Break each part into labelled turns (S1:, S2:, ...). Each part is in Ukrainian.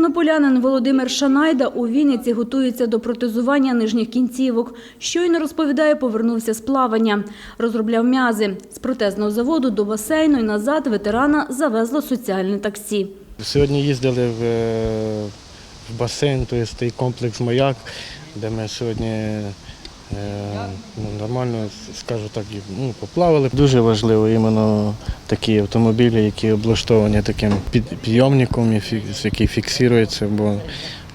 S1: Тернополянин Володимир Шанайда у Вінниці готується до протезування нижніх кінцівок. Щойно розповідає, повернувся з плавання. Розробляв м'язи. З протезного заводу до басейну і назад ветерана завезло соціальне таксі.
S2: Сьогодні їздили в, е, басейн, тобто той комплекс Маяк, де ми сьогодні нормально, скажу так, ну, поплавали. Дуже важливо іменно такі автомобілі, які облаштовані таким під- підйомником, який фіксується, бо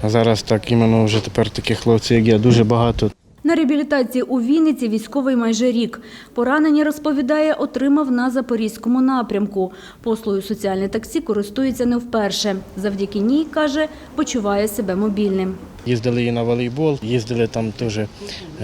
S2: зараз так іменно вже тепер таких хлопців, як я, дуже багато.
S1: На реабілітації у Вінниці військовий майже рік. Поранення, розповідає, отримав на Запорізькому напрямку. Послугою соціальне таксі користується не вперше. Завдяки ній, каже, почуває себе мобільним.
S2: Їздили і на волейбол, їздили там теж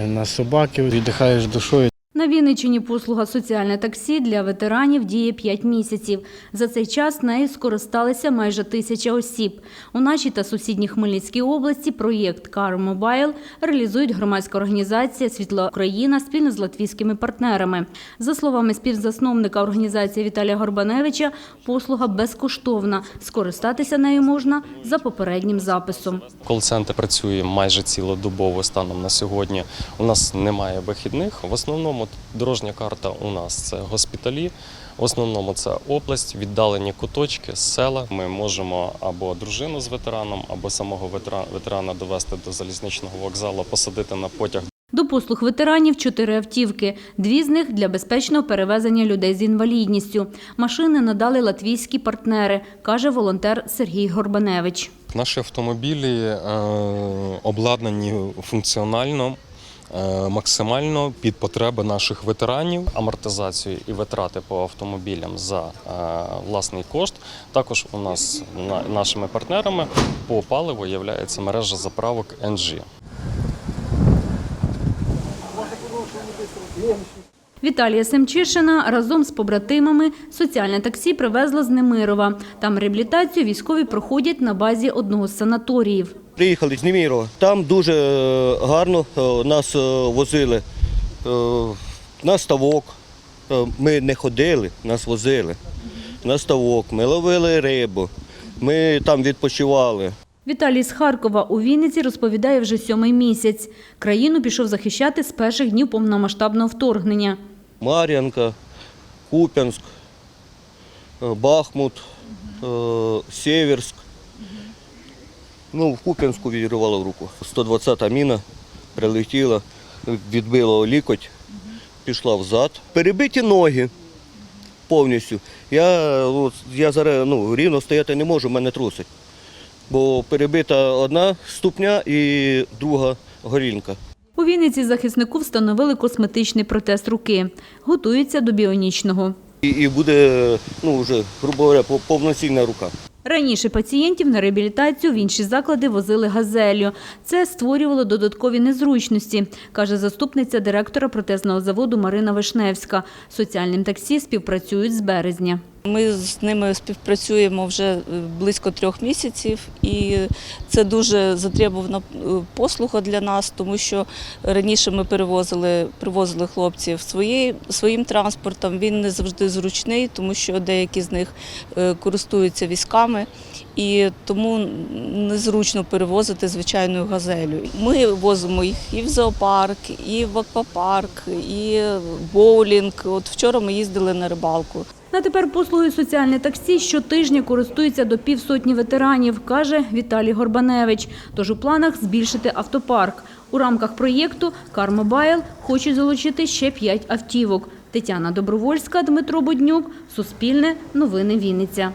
S2: на собаки, віддихаєш душою.
S1: На Вінниччині послуга соціальне таксі для ветеранів діє 5 місяців. За цей час нею скористалися майже тисяча осіб. У нашій та сусідній Хмельницькій області проєкт Car Mobile реалізують громадська організація Світла Україна спільно з латвійськими партнерами. За словами співзасновника організації Віталія Горбаневича, послуга безкоштовна. Скористатися нею можна за попереднім записом.
S3: Кол-центр працює майже цілодобово станом на сьогодні. У нас немає вихідних. В основному дорожня карта у нас це госпіталі. В основному це область, віддалені куточки, села. Ми можемо або дружину з ветераном, або самого ветерана довести до залізничного вокзалу, посадити на потяг
S1: До послуг ветеранів чотири автівки. Дві з них для безпечного перевезення людей з інвалідністю. Машини надали латвійські партнери, каже волонтер Сергій Горбаневич.
S3: Наші автомобілі е, обладнані функціонально. Е, Максимально під потреби наших ветеранів, амортизацію і витрати по автомобілям за е, власний кошт. Також у нас на- нашими партнерами по паливу є мережа заправок NG.
S1: Віталія Семчишина разом з побратимами соціальне таксі привезла з Немирова. Там реабілітацію військові проходять на базі одного з санаторіїв.
S4: Приїхали з Немірова. Там дуже е, гарно е, нас е, возили на ставок. Ми не ходили, нас возили. На ставок. Ми ловили рибу, ми там відпочивали.
S1: Віталій з Харкова у Вінниці розповідає вже сьомий місяць. Країну пішов захищати з перших днів повномасштабного вторгнення.
S4: Мар'янка, Куп'янськ, Бахмут, Сєвєрськ. Ну, в Куп'янську відірвало в руку. 120-та міна прилетіла, відбила лікоть, пішла взад. Перебиті ноги повністю. Я, от, я зараз ну, рівно стояти не можу, мене трусить. Бо перебита одна ступня і друга горілка.
S1: У Вінниці захиснику встановили косметичний протез руки. Готуються до біонічного.
S4: І, і буде, ну, вже, грубо говоря, повноцінна рука.
S1: Раніше пацієнтів на реабілітацію в інші заклади возили газелью. Це створювало додаткові незручності, каже заступниця директора протезного заводу Марина Вишневська. Соціальним таксі співпрацюють з березня.
S5: Ми з ними співпрацюємо вже е, близько трьох місяців, і це дуже затребувана е, послуга для нас, тому що раніше ми перевозили, привозили хлопців своєю, своїм транспортом. Він не завжди зручний, тому що деякі з них е, користуються військами, і тому незручно перевозити звичайною газелю. Ми возимо їх і в зоопарк, і в аквапарк, і в боулінг. От вчора ми їздили на рибалку.
S1: На тепер послуги соціальне таксі щотижня користується до півсотні ветеранів, каже Віталій Горбаневич. Тож у планах збільшити автопарк. У рамках проєкту Кармобайл хочуть залучити ще п'ять автівок. Тетяна Добровольська, Дмитро Боднюк, Суспільне, Новини Вінниця.